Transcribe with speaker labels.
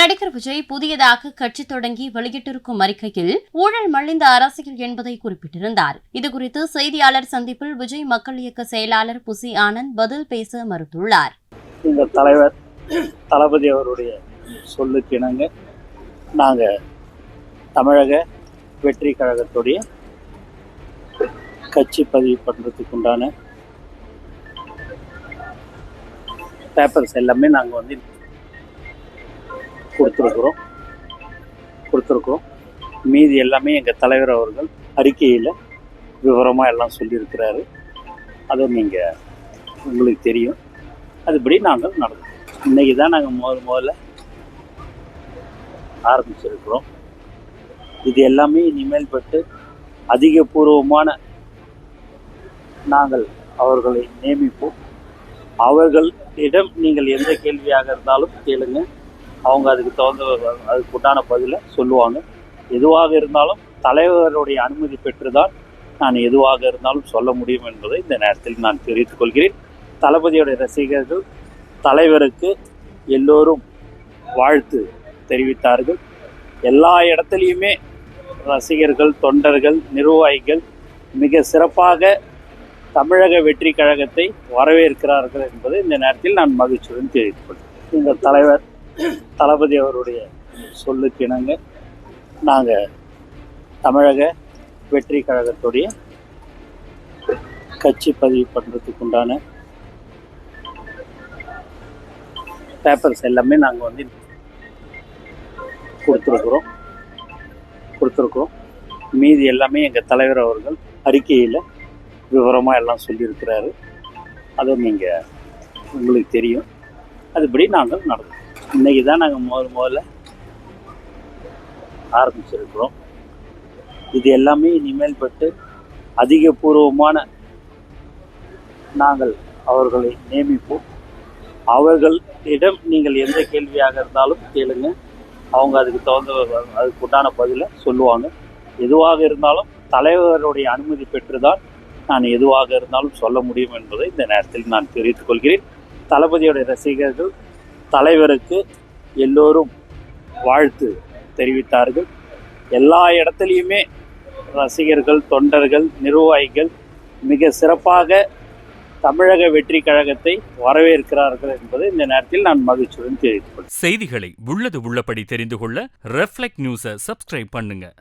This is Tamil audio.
Speaker 1: நடிகர் விஜய் புதியதாக கட்சி தொடங்கி வெளியிட்டிருக்கும் அறிக்கையில் ஊழல் மலிந்த அரசியல் என்பதை குறிப்பிட்டிருந்தார். இதுகுறித்து செய்தியாளர் சந்திப்பில் விஜய் மக்கள் இயக்க செயலாளர் புசி ஆனந்த் பதில் பேச மறுத்துள்ளார்.
Speaker 2: இந்த தலைவர் தளபதி அவருடைய சொல்லுக்கு இணங்க நாங்கள் தமிழக வெற்றி கழகத்துடைய கட்சி பதிவு பண்ணுறதுக்கு உண்டான பேப்பர்ஸ் எல்லாமே நாங்கள் வந்து கொடுத்துருக்குறோம். கொடுத்துருக்குறோம். மீதி எல்லாமே எங்கள் தலைவர் அவர்கள் அறிக்கையில் விவரமாக எல்லாம் சொல்லியிருக்கிறாரு. அதை நீங்கள் உங்களுக்கு தெரியும். அதுபடி நாங்கள் நடந்தோம் இன்னைக்கு தான் நாங்கள் முதல் முதல்ல ஆரம்பிச்சிருக்கிறோம். இது எல்லாமே இனிமேல் பட்டு அதிகபூர்வமான நாங்கள் அவர்களை நியமிப்போம். அவர்களிடம் நீங்கள் எந்த கேள்வியாக இருந்தாலும் கேளுங்கள் அவங்க அதுக்கு தகுந்த அதுக்கு உண்டான பதிலை சொல்லுவாங்க. எதுவாக இருந்தாலும் தலைவருடைய அனுமதி பெற்றுதான் நான் எதுவாக இருந்தாலும் சொல்ல முடியும் என்பதை இந்த நேரத்தில் நான் தெரிவித்துக் கொள்கிறேன். தளபதியுடைய ரசிகர்கள் தலைவருக்கு எல்லோரும் வாழ்த்து தெரிவித்தார்கள். எல்லா இடத்துலையுமே ரசிகர்கள் தொண்டர்கள் நிர்வாகிகள் மிக சிறப்பாக தமிழக வெற்றி கழகத்தை வரவேற்கிறார்கள் என்பதை இந்த நேரத்தில் நான் மகிழ்ச்சியுடன் தெரிவித்துக் கொள்கிறேன். இந்த தலைவர் தளபதி அவருடைய சொல்லுக்கு இணங்க நாங்கள் தமிழக வெற்றி கழகத்துடைய கட்சி பதிவு பண்ணுறதுக்கு உண்டான பேப்பர்ஸ் எல்லாமே நாங்கள் வந்து கொடுத்துருக்குறோம். கொடுத்துருக்குறோம். மீதி எல்லாமே எங்கள் தலைவர் அவர்கள் அறிக்கையில் விவரமாக எல்லாம் சொல்லியிருக்கிறாரு. அதை நீங்கள் உங்களுக்கு தெரியும். அதுபடி நாங்கள் நடந்தோம் இன்னைக்கு தான் நாங்கள் முதல் முதல்ல ஆரம்பிச்சிருக்கிறோம். இது எல்லாமே இனிமேல் பட்டு அதிகபூர்வமான நாங்கள் அவர்களை நியமிப்போம். அவர்களிடம் நீங்கள் எந்த கேள்வியாக இருந்தாலும் கேளுங்க. அவங்க அதுக்கு தகுந்த அதுக்கு உண்டான பதிலை சொல்லுவாங்க. எதுவாக இருந்தாலும் தலைவருடைய அனுமதி பெற்றுதான் நான் எதுவாக இருந்தாலும் சொல்ல முடியும் என்பதை இந்த நேரத்தில் நான் தெரிவித்துக் கொள்கிறேன். தளபதியோட ரசிகர்கள் தலைவருக்கு எல்லோரும் வாழ்த்து தெரிவித்தார்கள். எல்லா இடத்துலையுமே ரசிகர்கள் தொண்டர்கள் நிர்வாகிகள் மிக சிறப்பாக தமிழக வெற்றி கழகத்தை வரவேற்கிறார்கள் என்பது இந்த நேரத்தில் நான் மகிழ்ச்சியுடன் தெரிவித்துக்
Speaker 3: செய்திகளை உள்ளது உள்ளபடி தெரிந்து கொள்ள ரெஃப்ளெக்ட் நியூஸை சப்ஸ்கிரைப் பண்ணுங்க.